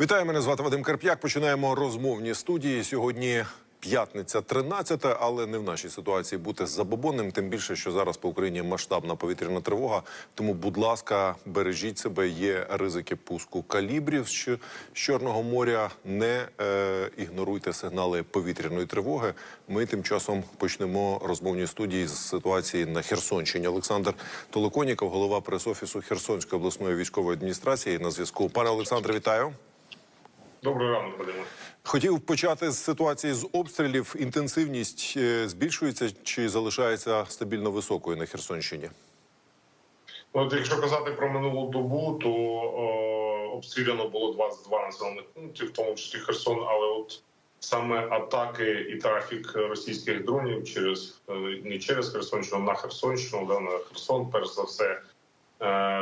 Вітаю, мене звати Вадим Карп'як. Починаємо розмовні студії. Сьогодні п'ятниця 13, але не в нашій ситуації бути забобонним. Тим більше, що зараз по Україні масштабна повітряна тривога. Тому, будь ласка, бережіть себе. Є ризики пуску калібрів з Чорного моря. Не е, ігноруйте сигнали повітряної тривоги. Ми тим часом почнемо розмовні студії з ситуації на Херсонщині. Олександр Толоконіков, голова прес-офісу Херсонської обласної військової адміністрації. На зв'язку. Пане Олександре, вітаю. Доброго ранку, Вадиме. Хотів почати з ситуації з обстрілів. Інтенсивність е, збільшується чи залишається стабільно високою на Херсонщині? От якщо казати про минулу добу, то е, обстріляно було 22 населених пунктів, в тому числі Херсон. Але от саме атаки і трафік російських дронів через е, не через Херсонщину, на Херсонщину, да, на Херсон, перш за все,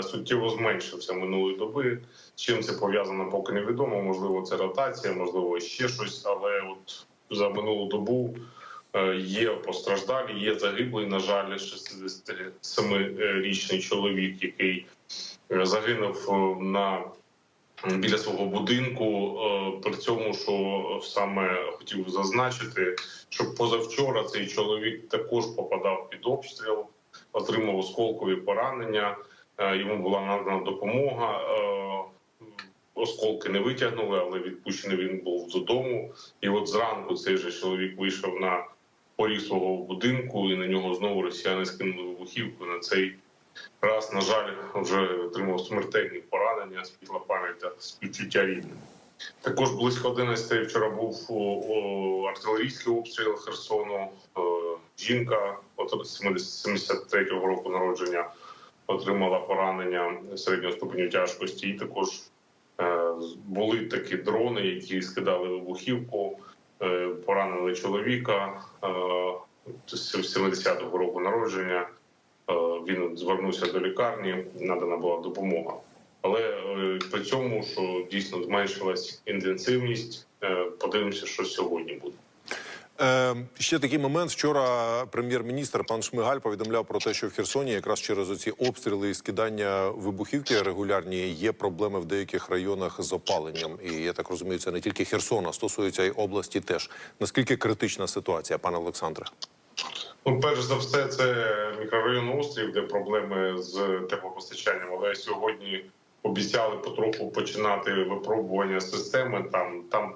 суттєво зменшився минулої доби. Чим це пов'язано, поки невідомо. Можливо, це ротація, можливо, ще щось. Але от за минулу добу е, є постраждалі, є загиблий. На жаль, 67-річний чоловік, який е, загинув е, на біля свого будинку. Е, При цьому, що саме хотів зазначити, що позавчора цей чоловік також попадав під обстріл, отримав осколкові поранення. Е, Йому була надана допомога. Е, Осколки не витягнули, але відпущений він був додому. І от зранку цей же чоловік вийшов на поріг свого будинку, і на нього знову росіяни скинули вибухівку. На цей раз, на жаль, вже отримав смертельні поранення, світла пам'ять співчуття рідним. Також близько 11 вчора був артилерійський обстріл Херсону. Е, Жінка от 73-го року народження отримала поранення середнього ступеню тяжкості. І також е, були такі дрони, які скидали вибухівку, е, поранили чоловіка е, 70-го року народження. Е, Він звернувся до лікарні, надана була допомога. Але е, при цьому, що дійсно зменшилась інтенсивність, е, подивимося, що сьогодні буде. Е, ще такий момент. Вчора прем'єр-міністр пан Шмигаль повідомляв про те, що в Херсоні якраз через оці обстріли і скидання вибухівки регулярні є проблеми в деяких районах з опаленням. І я так розумію, це не тільки Херсона, стосується й області теж. Наскільки критична ситуація, пане Олександре? Ну, перш за все, це мікрорайон острів, де проблеми з теплопостачанням. Але сьогодні обіцяли потроху починати випробування системи. Там там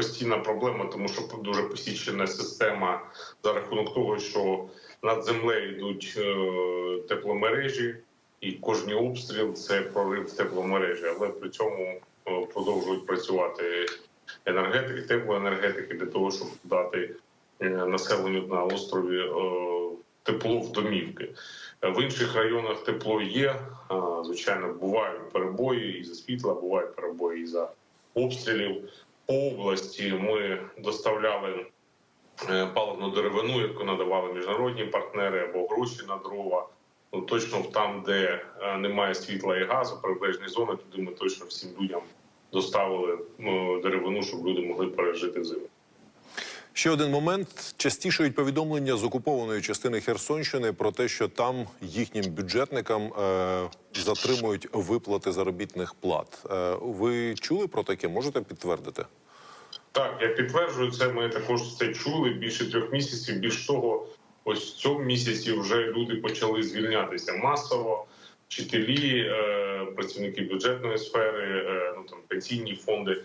постійна проблема, тому що дуже посічена система за рахунок того, що над землею йдуть е, тепломережі, і кожний обстріл це прорив тепломережі. Але при цьому е, продовжують працювати енергетики, теплоенергетики для того, щоб дати е, населенню на острові тепло в домівки. В інших районах тепло є. Звичайно, бувають перебої і за світла, бувають перебої і за обстрілів. Області ми доставляли е, паливну деревину, яку надавали міжнародні партнери або гроші на дрова. Ну точно там, де е, немає світла і газу, прибережні зони, туди ми точно всім людям доставили ну, деревину, щоб люди могли пережити зиму. Ще один момент. Частішають повідомлення з окупованої частини Херсонщини про те, що там їхнім бюджетникам е, затримують виплати заробітних плат. Е, ви чули про таке? Можете підтвердити? Так, я підтверджую це. Ми також це чули більше трьох місяців. Більш того, ось в цьому місяці вже люди почали звільнятися масово. Вчителі, е, працівники бюджетної сфери, е, ну там пенсійні фонди.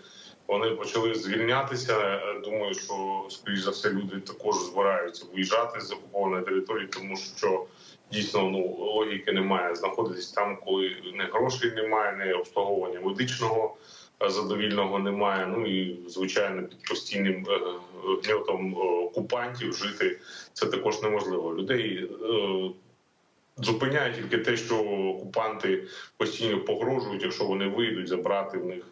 Вони почали звільнятися. Е, Думаю, що скоріш за все люди також збираються виїжджати з окупованої території, тому що дійсно ну логіки немає знаходитись там, коли не грошей немає, не обслуговування медичного е, задовільного немає. Ну і звичайно під постійним е, гньотом е, окупантів жити це також неможливо. Людей зупиняє тільки те, що окупанти постійно погрожують, якщо вони вийдуть, забрати в них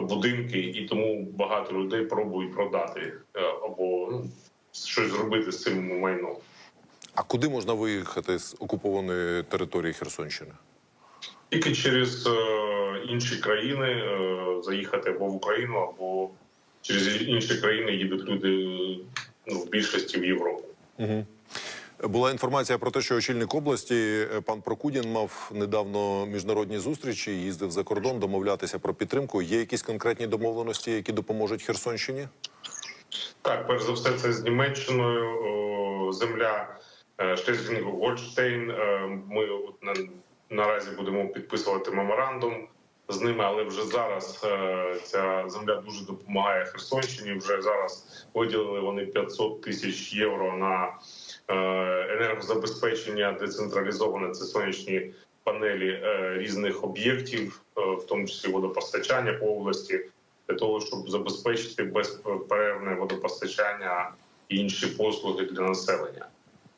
будинки, і тому багато людей пробують продати е, або ну, щось зробити з цим майном. А куди можна виїхати з окупованої території Херсонщини? Тільки через е, інші країни е, заїхати або в Україну, або через інші країни їдуть люди ну, в більшості в Європу. Угу. Була інформація про те, що очільник області е, пан Прокудін мав недавно міжнародні зустрічі, їздив за кордон домовлятися про підтримку. Є якісь конкретні домовленості, які допоможуть Херсонщині? Так, перш за все, це з Німеччиною земля Шлезвінг Гольштейн. Е, Ми от на, наразі будемо підписувати меморандум з ними, але вже зараз е, ця земля дуже допомагає Херсонщині. Вже зараз виділили вони 500 тисяч євро на енергозабезпечення децентралізоване. Це сонячні панелі е, різних об'єктів, е, в тому числі водопостачання по області для того, щоб забезпечити безперервне водопостачання і інші послуги для населення.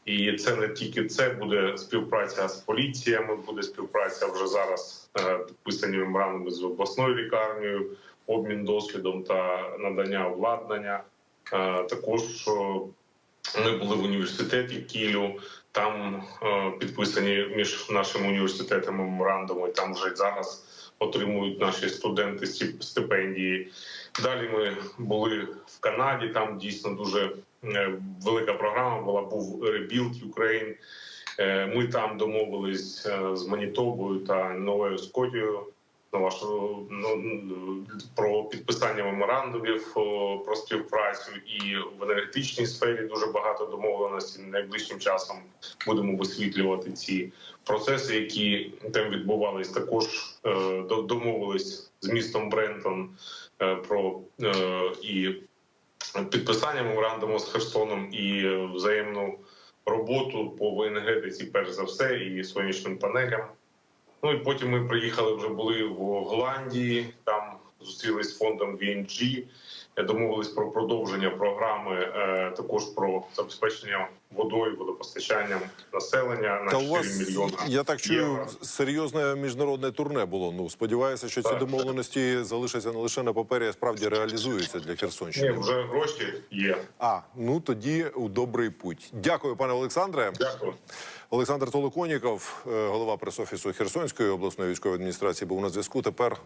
І це не тільки це буде співпраця з поліціями, буде співпраця вже зараз е, підписані меморандуми з обласною лікарнею, обмін досвідом та надання обладнання. Е, Також ми були в університеті Кілю. Там е, підписані між нашими університетами меморандуми. Там вже зараз отримують наші студенти стип- стипендії. Далі ми були в Канаді. Там дійсно дуже е, велика програма була. Був Rebuild Ukraine. Е, Ми там домовились е, з Манітобою та Новою Скотією на вашу ну, про підписання меморандумів про співпрацю і в енергетичній сфері дуже багато домовленостей. Найближчим часом будемо висвітлювати ці процеси, які там відбувались. Також е, домовились з містом Брентон е, про е, і підписання меморандуму з Херсоном і взаємну роботу по енергетиці, перш за все, і сонячним панелям. Ну і потім ми приїхали вже були в Голландії. Там зустрілись з фондом VNG, е, домовились про продовження програми, е, також про забезпечення водою, водопостачанням населення на Та у 4 вас мільйона. я так чую, євро. серйозне міжнародне турне було. Ну сподіваюся, що ці Так. домовленості залишаться не лише на папері, а справді реалізуються для Ні, Херсонщини. вже гроші є. А ну тоді у добрий путь. Дякую, пане Олександре. Дякую. Олександр Толоконіков, е, голова пресофісу Херсонської обласної військової адміністрації, був на зв'язку. Тепер